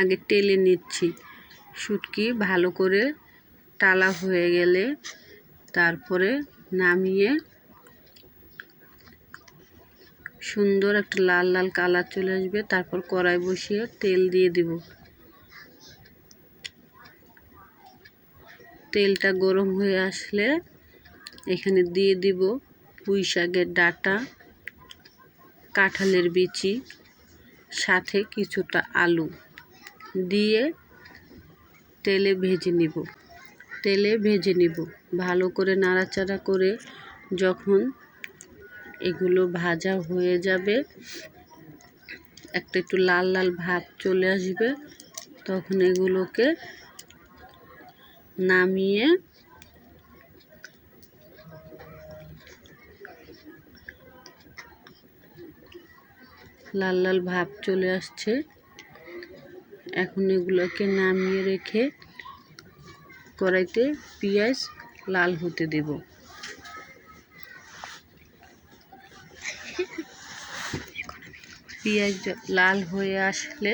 আগে টেলে নিচ্ছি। শুটকি ভালো করে টালা হয়ে গেলে তারপরে নামিয়ে সুন্দর একটা লাল লাল কালার চলে আসবে। তারপর কড়াই বসিয়ে তেল দিয়ে দিব। তেলটা গরম হয়ে আসলে এখানে দিয়ে দিব পুঁই শাকের ডাটা, কাঁঠালের বিচি, সাথে কিছুটা আলু। দিয়ে তেলে ভেজে নিব। তেলে ভেজে নিব। ভালো করে নাড়াচাড়া করে যখন এগুলো ভাজা হয়ে যাবে, একটা একটু লাল লাল ভাব চলে আসবে, তখন এগুলোকে নামিয়ে লাল লাল ভাব চলে আসছে। এখন এগুলোকে নামিয়ে রেখে কড়াইতে পেঁয়াজ লাল হতে দেব। পেঁয়াজ লাল হয়ে আসলে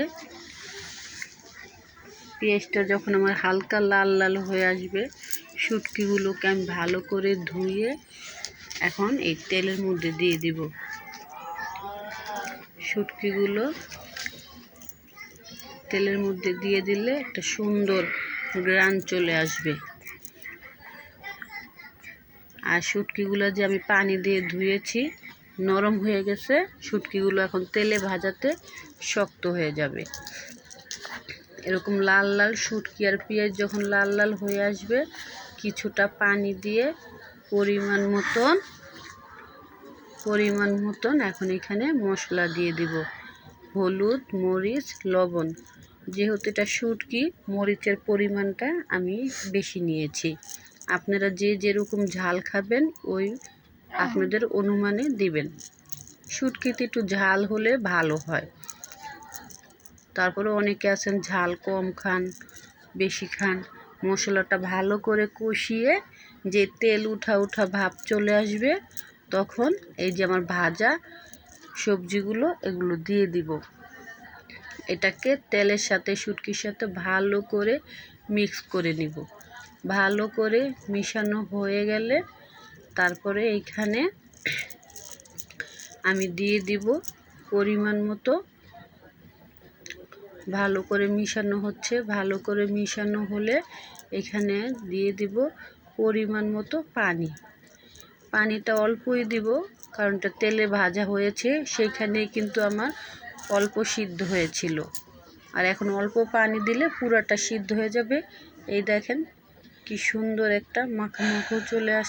পেঁয়াজটা যখন আমার হালকা লাল লাল হয়ে আসবে, শুটকিগুলোকে আমি ভালো করে ধুয়ে এখন এই তেলের মধ্যে দিয়ে দিব। শুটকিগুলো তেলের মধ্যে দিয়ে দিলে একটা সুন্দর গ্রান চলে আসবে। আর শুটকিগুলো যে আমি পানি দিয়ে ধুয়েছি, নরম হয়ে গেছে, শুটকিগুলো এখন তেলে ভাজাতে শক্ত হয়ে যাবে। এরকম লাল লাল শুটকি আর পেঁয়াজ যখন লাল লাল হয়ে আসবে, কিছুটা পানি দিয়ে পরিমাণ মতন পরিমাণ মতন এখন এখানে মশলা দিয়ে দিব। হলুদ, মরিচ, লবণ। যেহেতু এটা শুটকি, মরিচের পরিমাণটা আমি বেশি নিয়েছি। আপনারা যে যেরকম ঝাল খাবেন, ওই আপনাদের অনুমানে দিবেন। শুটকিতে একটু ঝাল হলে ভালো হয়। তারপরে অনেকে আছেন, ঝাল কম খান, বেশি খান। মশলাটা ভালো করে কষিয়ে যে তেল উঠা উঠা ভাব চলে আসবে, তখন এই যে আমার ভাজা সবজিগুলো এগুলো দিয়ে দিব। এটাকে তেলের সাথে, শুটকির সাথে ভালো করে মিক্স করে নিব। ভালো করে মিশানো হয়ে গেলে তারপরে এইখানে আমি দিয়ে দিব পরিমাণ মতো। ভালো করে মিশানো হচ্ছে, ভালো করে মিশানো হলে এখানে দিয়ে দিব পরিমাণ মতো পানি। পানিটা অল্পই দিব কারণটা তেলে ভাজা হয়েছে, সেইখানে কিন্তু আমার অল্প সিদ্ধ হয়েছিল। আর এখন অল্প পানি দিলে পুরাটা সিদ্ধ হয়ে যাবে। এই দেখেন কি সুন্দর একটা মাখা মাখো চলে আস